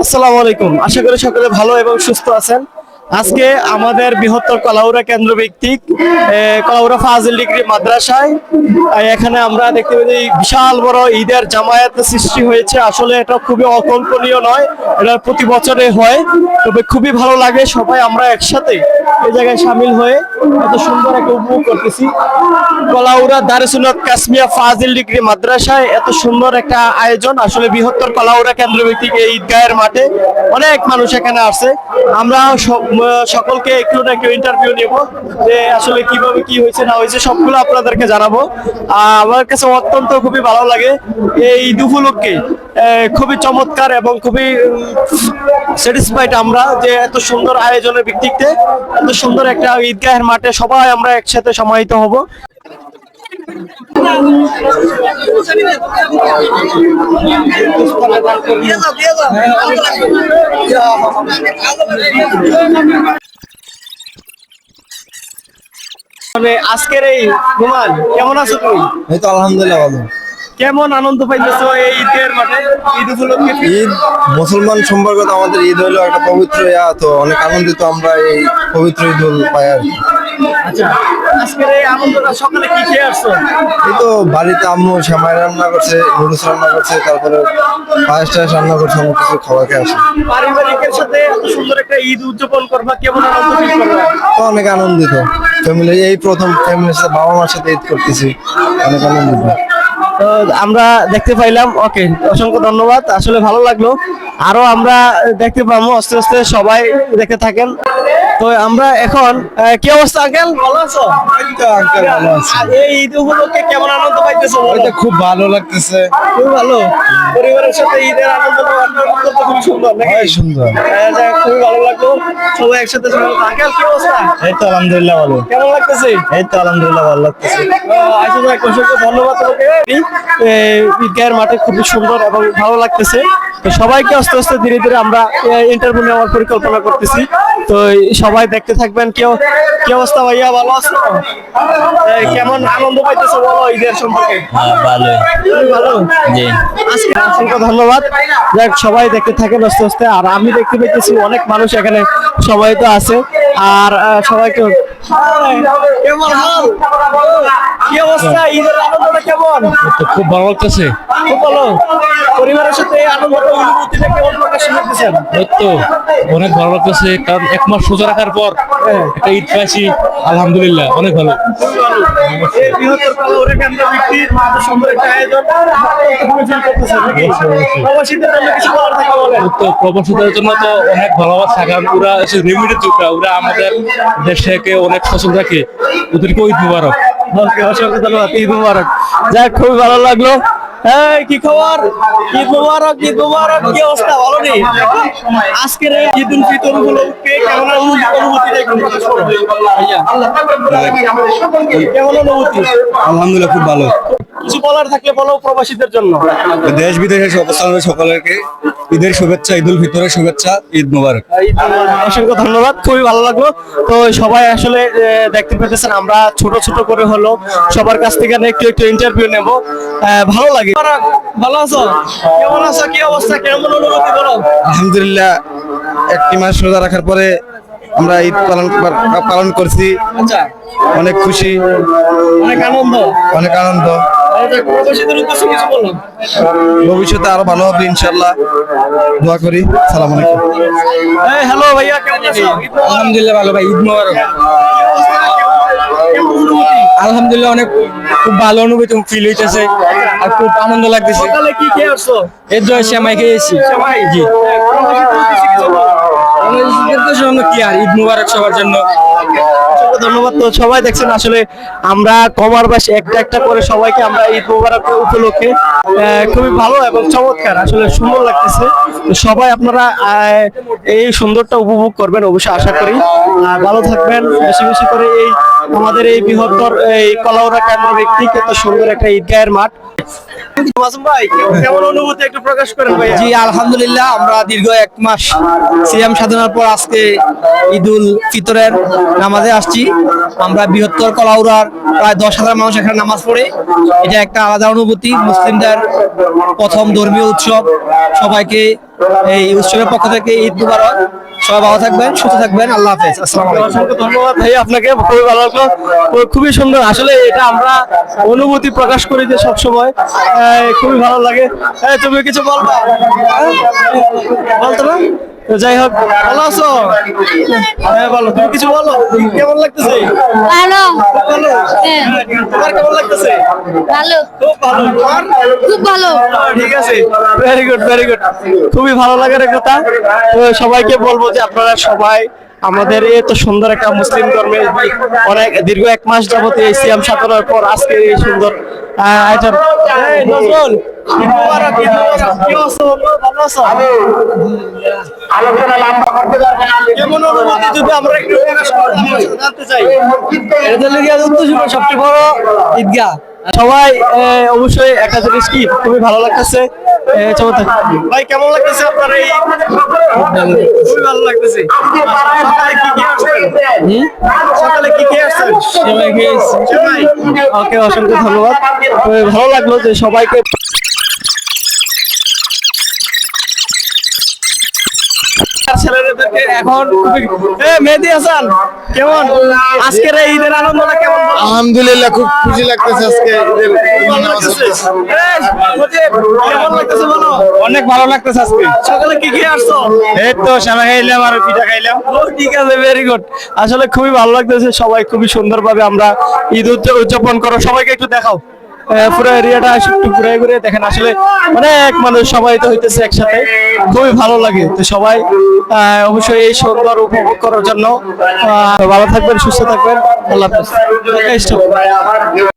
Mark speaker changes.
Speaker 1: আসসালামু আলাইকুম। আশা করি সকলে ভালো এবং সুস্থ আছেন। আজকে আমাদের বৃহত্তর কলাউরা কেন্দ্র ভিত্তিক কলাউরা ফাজিল ডিগ্রি মাদ্রাসায় এখানে আমরা দেখতে পাচ্ছি বিশাল বড় ঈদের জামায়াত সৃষ্টি হয়েছে। আসলে এটা খুবই অকল্পনীয় নয়, এটা প্রতি বছরে হয়, তবে খুবই ভালো লাগে সবাই আমরা একসাথে এই জায়গায় সামিল হয়ে এত সুন্দর একটা উপভোগ করতেছি। কলাউরা দারুসুনত কাশ্মীর ফাজিল ডিগ্রি মাদ্রাসায় এত সুন্দর একটা আয়োজন। আসলে বৃহত্তর কলাউরা কেন্দ্র ভিত্তিক এই ঈদগাহের মাঠে অনেক মানুষ এখানে আসে। আমরা সব- সকলকে একটু না একটু ইন্টারভিউ নেব, যে আসলে কীভাবে কি হয়েছে, না হয়েছে, সবগুলো আপনাদেরকে জানাব। আমার কাছে অত্যন্ত খুবই ভালো লাগে এই ঈদ উপলক্ষে খুবই চমৎকার এবং খুবই স্যাটিসফাইড আমরা যে এত সুন্দর আয়োজনের ভিত্তিতে, এত সুন্দর একটা ঈদগাহের মাঠে সবাই আমরা একসাথে সমাহিত হব। মানে আজকের এই রুমান কেমন আছো তুমি?
Speaker 2: এই তো আলহামদুলিল্লাহ ভালো।
Speaker 1: কেমন আনন্দ পাইতেছো এই ঈদের মাঠে? ঈদ উপলক্ষে?
Speaker 2: ঈদ মুসলমান সম্পর্কে তো আমাদের ঈদ হলো একটা পবিত্র ইয়া তো অনেক আনন্দিত আমরা এই পবিত্র ঈদ উল পাই
Speaker 1: আচ্ছা আজকের এই আনন্দটা সকালে কি খেয়ে আসছো?
Speaker 2: এই তো বাড়িতে আম্মু রান্না করছে নুডলস রান্না করছে তারপরে পায়েস টায়েস রান্না করছে অনেক কিছু খাবার খেয়ে আসে
Speaker 1: পারিবারিকের সাথে এত সুন্দর একটা ঈদ উদযাপন করবা কেমন আনন্দ ফিল করবা?
Speaker 2: তো অনেক আনন্দিত। ফ্যামিলি এই প্রথম ফ্যামিলির সাথে বাবা মার সাথে ঈদ করতেছি। অনেক আনন্দিত।
Speaker 1: তো আমরা দেখতে পাইলাম ওকে অসংখ্য ধন্যবাদ। আসলে ভালো লাগল। আরও আমরা দেখতে পাবো আস্তে আস্তে সবাই দেখতে থাকেন। তো আমরা এখন কি অবস্থা আঙ্কেল? ভালো আছো?
Speaker 2: আঙ্কেল ভালো আছে।
Speaker 1: এই ঈদ উপলক্ষে কেমন আনন্দ পাইতেছো?
Speaker 2: ওইটা খুব ভালো লাগতেছে।
Speaker 1: খুব ভালো। পরিবারের সাথে ঈদের আনন্দ খুব সুন্দর নাকি?
Speaker 2: সুন্দর।
Speaker 1: খুবই ভালো লাগল। সবাই একসাথে আঙ্কেল কি অবস্থা?
Speaker 2: এই তো আলহামদুলিল্লাহ ভালো।
Speaker 1: কেমন লাগতেছে?
Speaker 2: এই তো আলহামদুলিল্লাহ ভালো লাগতেছে।
Speaker 1: ধন্যবাদ তোমাকে। ঈদগাহের মাঠে খুবই সুন্দর এবং ভালো লাগতেছে। তো সবাইকে আস্তে আস্তে ধীরে ধীরে আমরা ইন্টারভিউ নেওয়ার পরিকল্পনা করতেছি। তো সবাই দেখতে থাকবেন। কেউ কি অবস্থা ভাইয়া ভালো আছো? কেমন আনন্দ পাইতেছো বলো ঈদের সম্পর্কে?
Speaker 3: ভালো।
Speaker 1: ভালো।
Speaker 3: জি।
Speaker 1: আজকে অসংখ্য ধন্যবাদ। যাক সবাই দেখতে থাকেন আস্তে আস্তে। আর আমি দেখতে পাইতেছি অনেক মানুষ এখানে। সবাই তো আছে। আর সবাইকে কেমন হাল? কি অবস্থা? ঈদের আনন্দটা কেমন?
Speaker 3: খুব ভালো লাগতেছে।
Speaker 1: পরিবারের সাথে
Speaker 3: তো অনেক ভালো লাগতেছে কারণ এক মাস সোজা রাখার পর একটা ঈদ পাইছি আলহামদুলিল্লাহ অনেক ভালো?
Speaker 1: প্রবাসীদের জন্য
Speaker 3: তো প্রবাসীদের জন্য তো অনেক ভালোবাসা কারণ ওরা লিমিটেড যুগটা ওরা আমাদের দেশকে অনেক পছন্দ রাখে। ওদেরকে ঈদ মুবারক।
Speaker 1: ওকে অসংখ্য ধন্যবাদ ঈদ মুবারক। যাক খুবই ভালো লাগল। এই কি খবর? ঈদ মুবারক ঈদ মুবারক কি অবস্থা? ভালো নেই? আজকের এই ঈদ উল ফিতর উপলক্ষে কেমন অনুভূতি। কেমন অনুভূতি?
Speaker 2: আলহামদুলিল্লাহ খুব ভালো।
Speaker 1: কিছু বলার থাকলে বলো প্রবাসীদের জন্য।
Speaker 2: দেশ বিদেশের সকলকে ঈদের শুভেচ্ছা ঈদ উল ফিতরের শুভেচ্ছা ঈদ মুবারক।
Speaker 1: অসংখ্য ধন্যবাদ খুবই ভালো লাগল। তো সবাই আসলে দেখতে পেতেছেন আমরা ছোট ছোট করে হলো সবার কাছ থেকে একটু একটু ইন্টারভিউ নেব। ভালো লাগে। ভালো আছো? কেমন আছো? কি অবস্থা? কেমন অনুভূতি বলো?
Speaker 2: আলহামদুলিল্লাহ একটি মাস রোজা রাখার পরে আমরা ঈদ পালন পালন করছি।
Speaker 1: আচ্ছা।
Speaker 2: অনেক খুশি।
Speaker 1: অনেক আনন্দ।
Speaker 2: অনেক আনন্দ। ভবিষ্যতে আরও ভালো হবে ইনশাল্লাহ দোয়া করি। সালাম আলাইকুম।
Speaker 1: হ্যালো ভাইয়া কেমন আছো?
Speaker 4: আলহামদুলিল্লাহ ভালো ভাই ঈদ মোবারক। আলহামদুলিল্লাহ অনেক খুব ভালো অনুভূতি ফিল হইতেছে আর খুব আনন্দ লাগতেছে।
Speaker 1: সকালে কি খেয়ে আসছো?
Speaker 4: এর জন্য শ্যামাই খেয়েছি জি। কি আর ঈদ মোবারক সবার জন্য।
Speaker 1: অসংখ্য ধন্যবাদ। তো সবাই দেখছেন, আসলে আমরা কমার বাসে একটা একটা করে সবাইকে আমরা ঈদ মোবারক উপলক্ষে খুবই ভালো এবং চমৎকার, আসলে সুন্দর লাগতেছে। সবাই আপনারা এই সুন্দরটা উপভোগ করবেন, অবশ্যই আশা করি। ভালো থাকবেন, বেশি বেশি করে এই আমাদের এই বৃহত্তর, এই কলাউরা কেন্দ্র ভিত্তিক এত সুন্দর একটা ঈদগাহের মাঠ।
Speaker 4: আলহামদুলিল্লাহ, আমরা দীর্ঘ এক মাস সাধনার পর আজকে ঈদুল ফিতরের নামাজে আসছি। আমরা বৃহত্তর প্রায় দশ হাজার মানুষ এখানে নামাজ পড়ে। এটা একটা আলাদা অনুভূতি, মুসলিমদের প্রথম ধর্মীয় উৎসব। সবাইকে এই উৎসবের পক্ষ থেকে ঈদ মুবারক। সবাই ভালো থাকবেন, সুস্থ থাকবেন। আল্লাহ হাফেজ। আসসালাম
Speaker 1: অসংখ্য ধন্যবাদ ভাই আপনাকে খুবই ভালো লাগল। খুবই সুন্দর। আসলে এটা আমরা অনুভূতি প্রকাশ করি যে সবসময় খুবই ভালো লাগে। তুমি কিছু বলবা? হ্যাঁ? বলতো না? তো যাই হোক ভালো আছো? হ্যাঁ বলো তুমি কিছু বলো? কেমন লাগতেছে?
Speaker 5: ভালো।
Speaker 1: ভালো।
Speaker 5: হ্যাঁ।
Speaker 1: তোমার কেমন লাগতেছে?
Speaker 5: ভালো।
Speaker 1: খুব ভালো।
Speaker 5: খুব ভালো।
Speaker 1: ঠিক আছে। ভেরি গুড ভেরি গুড খুবই ভালো লাগার কথা। তো সবাইকে বলব যে আপনারা সবাই আমাদের এই তো সুন্দর একটা মুসলিম ধর্মে অনেক দীর্ঘ এক মাস যাবত এই সিয়াম সাধনার পর আজকে এই সুন্দর আয়োজন। নজরুল
Speaker 4: সবচেয়ে বড়
Speaker 1: সবাই অবশ্যই একটা জিনিস কি খুবই ভালো লাগতেছে। ভাই কেমন লাগতেছে আপনার এই খুবই ভালো লাগতেছে কি কি ওকে অসংখ্য ধন্যবাদ ভালো লাগল যে সবাইকে ছেলেদেরকে এখন খুবই- এ মেহেদি হাসান কেমন? আজকের এই ঈদের আনন্দটা কেমন?
Speaker 2: আলহামদুলিল্লাহ খুব খুশি লাগতেছে আজকে ঈদের
Speaker 1: কেমন লাগতেছে? এই, মুজিব, কেমন লাগতেছে বলো?
Speaker 4: অনেক ভালো লাগতেছে আজকে।
Speaker 1: সকালে কি খেয়ে আসছো?
Speaker 4: এই তো খাইলাম আর পিঠা খাইলাম।
Speaker 1: ঠিক আছে ভেরি গুড আসলে খুবই ভালো লাগতেছে সবাই খুবই সুন্দরভাবে আমরা ঈদ উদয- উদযাপন করো। সবাইকে একটু দেখাও। পুরো এরিয়াটা একটু ঘুরে ঘুরে দেখেন, আসলে অনেক মানুষ সবাই তো হইতেছে একসাথে। খুবই ভালো লাগে তো সবাই অবশ্যই এই সুন্দর উপভোগ করার জন্য। ভালো থাকবেন, সুস্থ থাকবেন। আল্লাহ হাফেজ.